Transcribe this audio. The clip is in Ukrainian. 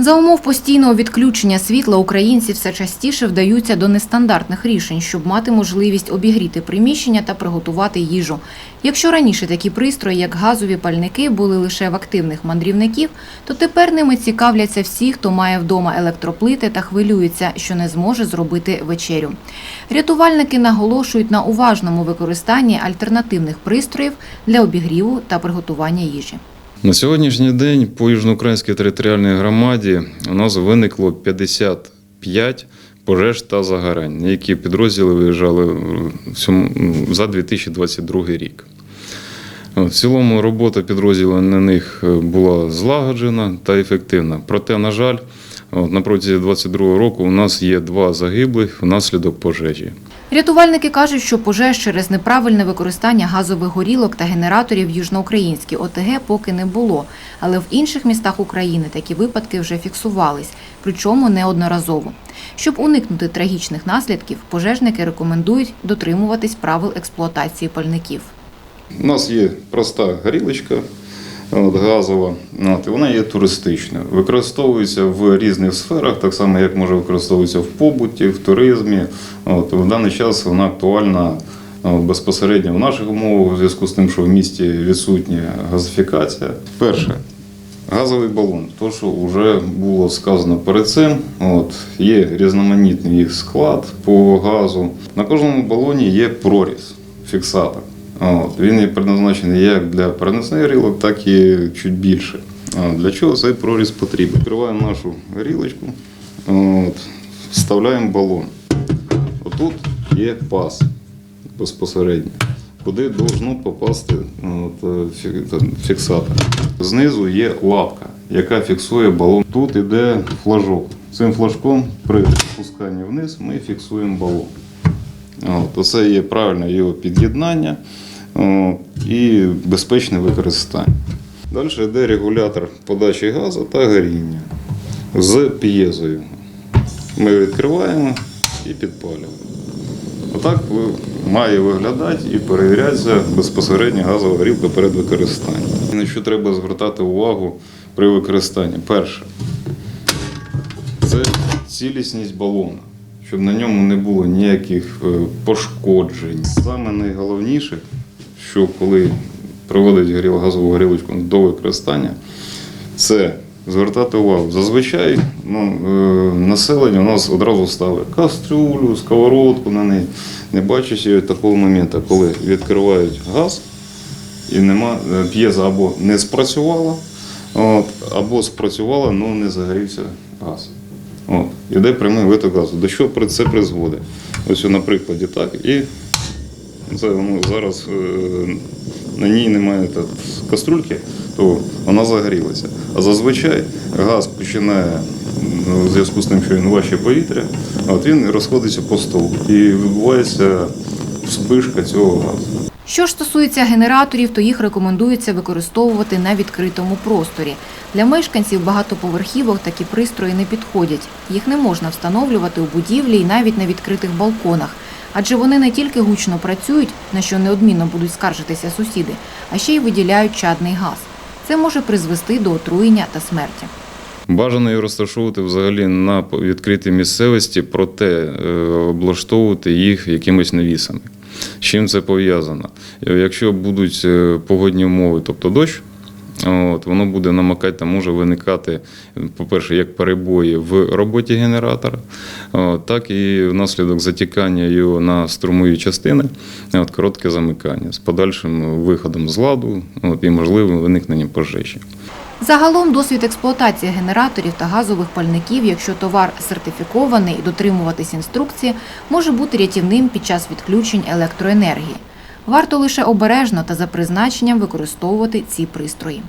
За умов постійного відключення світла українці все частіше вдаються до нестандартних рішень, щоб мати можливість обігріти приміщення та приготувати їжу. Якщо раніше такі пристрої, як газові пальники, були лише в активних мандрівників, то тепер ними цікавляться всі, хто має вдома електроплити та хвилюється, що не зможе зробити вечерю. Рятувальники наголошують на уважному використанні альтернативних пристроїв для обігріву та приготування їжі. На сьогоднішній день по Южноукраїнській територіальній громаді у нас виникло 55 пожеж та загорань, які підрозділи виїжджали цьому- за 2022 рік. В цілому робота підрозділу на них е, була злагоджена та ефективна. Проте, на жаль, на протязі 2022 року у нас є два загиблих внаслідок пожежі. Рятувальники кажуть, що пожеж через неправильне використання газових горілок та генераторів в Южноукраїнській ОТГ поки не було, але в інших містах України такі випадки вже фіксувались, причому неодноразово. Щоб уникнути трагічних наслідків, пожежники рекомендують дотримуватись правил експлуатації пальників. У нас є проста горілочка от, газова, от, і вона є туристичною. Використовується в різних сферах, так само як може використовуватися в побуті, в туризмі. От, в даний час вона актуальна безпосередньо в наших умовах, у зв'язку з тим, що в місті відсутня газифікація. Перше. Газовий балон, то що вже було сказано перед цим, от, є різноманітний їх склад по газу. На кожному балоні є проріз, фіксатор. От, він є предназначений як для переносних горілок, так і чуть більше. Для чого цей проріз потрібен? Відкриваємо нашу горілочку, от, вставляємо балон. Отут є пас безпосередньо, куди должно попасти е, фіксатор. Знизу є лапка, яка фіксує балон. Тут іде флажок. Цим флажком при спусканні вниз ми фіксуємо балон. От, Оце є правильне його під'єднання і безпечне використання. Далі йде регулятор подачі газу та горіння з п'єзою. Ми відкриваємо і підпалюємо. Отак має виглядати і перевірятися безпосередньо газова горілка перед використанням. На що треба звертати увагу при використанні? Перше, це цілісність балона, щоб на ньому не було ніяких е, пошкоджень. Саме найголовніше, що коли проводить газову горілочку до використання, це звертати увагу. Зазвичай ну, е, населення у нас одразу ставить кастрюлю, сковородку на неї, не бачачи такого моменту, коли відкривають газ і нема, е, п'єза або не спрацювала, от, або спрацювала, але не загорівся газ. От, іде прямий виток газу. До при- це призводить? Ось на прикладі так. І воно зараз е, на ній немає каструльки, то вона загорілася. А зазвичай газ починає ну, в зв'язку з тим, що він важче повітря, от він розходиться по столу і відбувається вспишка цього газу. Що ж стосується генераторів, то їх рекомендується використовувати на відкритому просторі. Для мешканців багатоповерхівок такі пристрої не підходять. Їх не можна встановлювати у будівлі і навіть на відкритих балконах, адже вони не тільки гучно працюють, на що неодмінно будуть скаржитися сусіди, а ще й виділяють чадний газ. Це може призвести до отруєння та смерті. Бажано їх розташовувати взагалі на відкритій місцевості, проте е, облаштовувати їх якимось навісами. З чим це пов'язано? Е, Якщо будуть е, погодні умови, тобто дощ, от, воно буде намокати та може виникати, по-перше, як перебої в роботі генератора, от, так і внаслідок затікання його на струмові частини, от, коротке замикання з подальшим виходом з ладу от, і можливим виникненням пожежі. Загалом досвід експлуатації генераторів та газових пальників, якщо товар сертифікований і дотримуватись інструкції, може бути рятівним під час відключень електроенергії. Варто лише обережно та за призначенням використовувати ці пристрої.